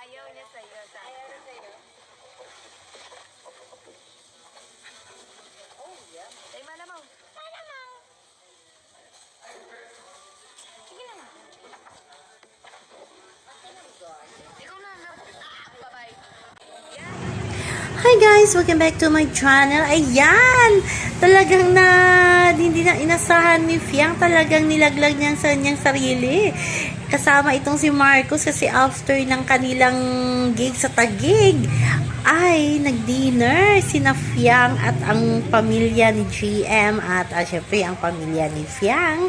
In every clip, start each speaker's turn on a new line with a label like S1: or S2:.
S1: Ayaw niya sa'yo, sabi. Ayaw niya sa'yo. Oh, yeah. Ay, malamaw. Malamaw! Sige na. Ikaw na lang. Ah, bye-bye.
S2: Hi guys! Welcome back to my channel. Ayan! Talagang na hindi na inasahan ni Fiang. Talagang nilaglag niya sa niyang sarili. Kasama itong si Marcos kasi after ng kanilang gig sa Tagig ay nag-dinner sina Fiang at ang pamilya ni GM at uh, syempre ang pamilya ni Fiang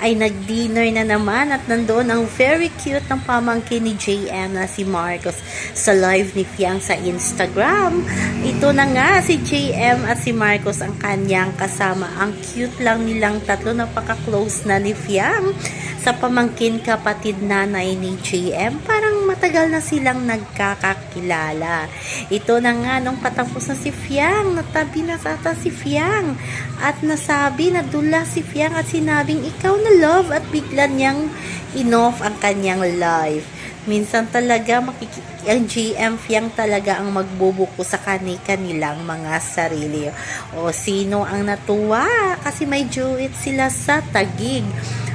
S2: ay nag-dinner na naman at nandoon ang very cute ng pamangkin ni JM na si Marcos sa live ni Fiang sa Instagram. Ito na nga si JM at si Marcos ang kanyang kasama. Ang cute lang nilang tatlo, napaka-close na ni Fiang sa pamangkin kapatid nanay ni JM. Parang matagal na silang nagkakakilala. Ito na nga, nung patapos na si Fiang, natabi na sa ata si Fiang. At nasabi, nadula si Fiang at sinabing, ikaw na love at bigla niyang inoff ang kanyang live. Minsan talaga makiki- ang GM Fiang talaga ang magbubuko sa kani-kanilang mga sarili. O sino ang natuwa? Kasi may duet sila sa tagig.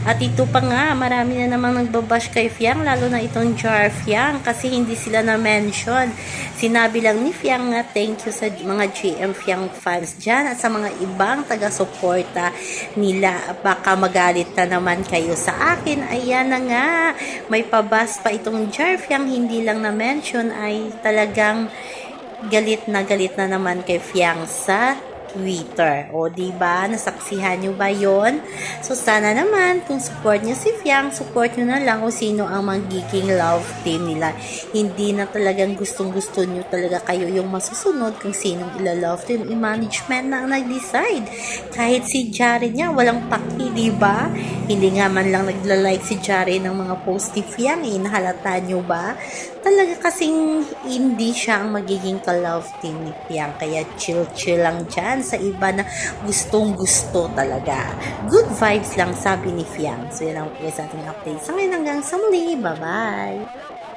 S2: At ito pa nga, marami na namang nagbabash kay Fiang, lalo na itong Jar Fiang kasi hindi sila na-mention. Sinabi lang ni Fiang nga thank you sa mga GM Fiang fans dyan at sa mga ibang taga-suporta nila. Baka magalit na naman kayo sa akin. Ayan na nga, may pabas pa itong Jar Fiang, hindi lang na-mention ay talagang galit na galit na naman kay Fiang sa Twitter. O, di ba Nasaksihan nyo ba yon So, sana naman, kung support nyo si Fiang, support nyo na lang kung sino ang magiging love team nila. Hindi na talagang gustong-gusto nyo talaga kayo yung masusunod kung sinong ila-love team. I-management na ang nag-decide. Kahit si Jaren niya, walang paki, di ba? Hindi nga man lang nagla-like si Jaren ng mga post ni Fiang. Eh, nahalata nyo ba? Talaga kasing hindi siya ang magiging ka-love team ni Fiang. Kaya chill-chill lang dyan sa iba na gustong-gusto talaga. Good vibes lang sabi ni Fiang. So, yan ang sa ating update. Sa ngayon hanggang sa muli. Bye-bye!